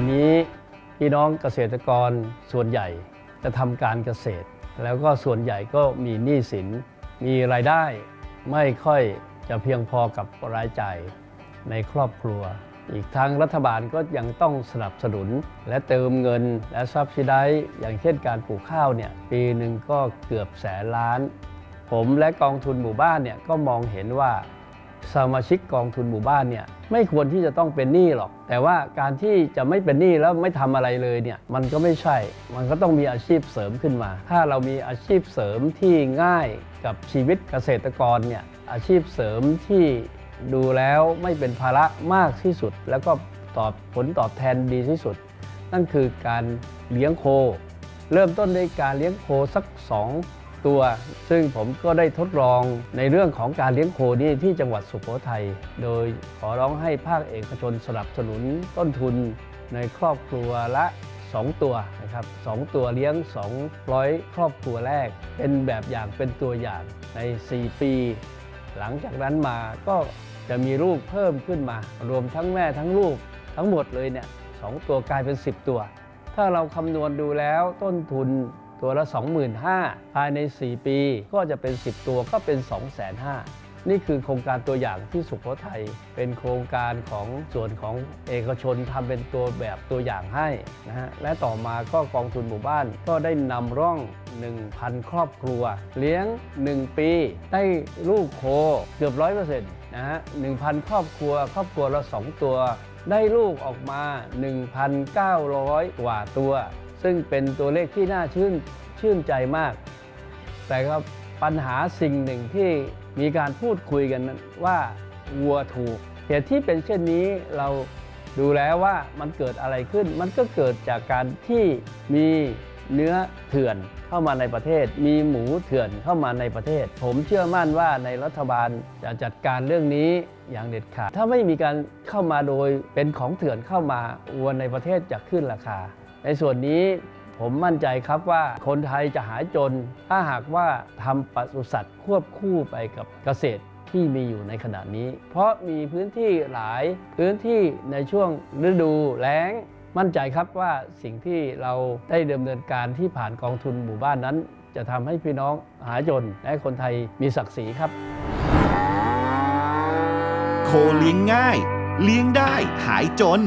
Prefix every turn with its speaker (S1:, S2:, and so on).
S1: วันนี้พี่น้องเกษตรกรส่วนใหญ่จะทำการเกษตร แล้วก็ส่วนใหญ่ก็มีหนี้สิน มีรายได้ไม่ค่อยจะเพียงพอกับรายจ่ายในครอบครัว อีกทั้งรัฐบาลก็ยังต้องสนับสนุน และเติมเงินและซับซิไดอย่างเช่นการปลูกข้าวเนี่ยปีหนึ่งก็เกือบแสนล้าน ผมและกองทุนหมู่บ้านเนี่ยก็มองเห็นว่า สมาชิกกองทุนหมู่บ้านเนี่ยไม่ควรที่จะต้องเป็นหนี้หรอก แต่ว่าการที่จะไม่เป็นหนี้แล้วไม่ทำอะไรเลยเนี่ยมันก็ไม่ใช่ มันก็ต้องมีอาชีพเสริมขึ้นมา ถ้าเรามีอาชีพเสริมที่ง่ายกับชีวิตเกษตรกรเนี่ยอาชีพเสริมที่ดูแล้วไม่เป็นภาระมากที่สุด แล้วก็ตอบผลตอบแทนดีที่สุด นั่นคือการเลี้ยงโค เริ่มต้นด้วยการเลี้ยงโคสัก 2 ตัว ซึ่งผมก็ได้ทดลองในเรื่องของการเลี้ยงโคนี่ที่จังหวัดสุโขทัย โดยขอร้องให้ภาคเอกชนสนับสนุนต้นทุนในครอบครัวละ 2 ตัวนะครับสองตัวเลี้ยง 200 ครอบครัวแรก เป็นแบบอย่างเป็นตัวอย่างใน 4 ปี หลังจากนั้นมาก็จะมีลูกเพิ่มขึ้นมา รวมทั้งแม่ทั้งลูกทั้งหมดเลยเนี่ยสองตัวกลายเป็น 10 ตัว ถ้าเราคำนวณดูแล้วต้นทุน ตัวละ 25,000 ภายใน 4 ปีก็จะเป็น 10 ตัวก็เป็น 2,500นี่คือโครงการตัวอย่างที่สุโขทัยเป็นโครงการของส่วนของเอกชนทำเป็นตัวแบบตัวอย่างให้นะฮะและต่อมาก็กองทุนหมู่บ้านก็ได้นำร่อง 1,000 ครอบครัว เลี้ยง 1 ปี ได้ลูกโคเกือบ100%นะฮะ1,000ครอบครัว ครอบครัวละ 2 ตัว ได้ลูกออกมา 1,900 กว่าตัว ซึ่งเป็นตัวเลขที่น่าชื่นชื่นใจมาก แต่ก็ปัญหาสิ่งหนึ่งที่มีการพูดคุยกันว่าวัวถูก เหตุที่เป็นเช่นนี้เราดูแล้วว่ามันเกิดอะไรขึ้น มันก็เกิดจากการที่มีเนื้อเถื่อนเข้ามาในประเทศ มีหมูเถื่อนเข้ามาในประเทศ ผมเชื่อมั่นว่าในรัฐบาลจะจัดการเรื่องนี้อย่างเด็ดขาด ถ้าไม่มีการเข้ามาโดยเป็นของเถื่อนเข้ามาวัวในประเทศจะขึ้นราคา ในส่วนนี้ผมมั่นใจครับว่าคนไทยจะหายจน ถ้าหากว่าทำปศุสัตว์ควบคู่ไปกับเกษตรที่มีอยู่ในขณะนี้ เพราะมีพื้นที่หลายพื้นที่ในช่วงฤดูแล้ง มั่นใจครับว่าสิ่งที่เราได้ดำเนินการที่ผ่านกองทุนหมู่บ้านนั้น จะทำให้พี่น้องหายจนและคนไทยมีศักดิ์ศรีครับ
S2: โคเลี้ยงง่าย เลี้ยงได้หายจน